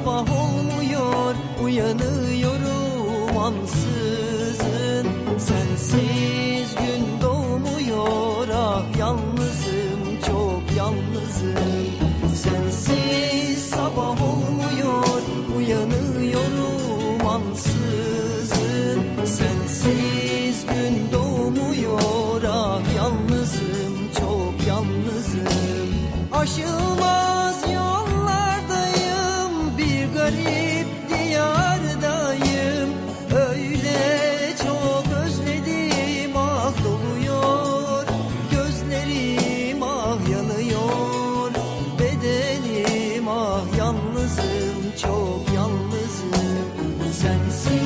sabah olmuyor Uyanıyorum ansızın. Sensiz gün doğmuyor Ah yalnızım çok yalnızım. Sensiz sabah olmuyor Uyanıyorum ansızın. Sensiz gün doğmuyor Ah yalnızım çok yalnızım. Aşılmaz Çok yalnızım. Sensiz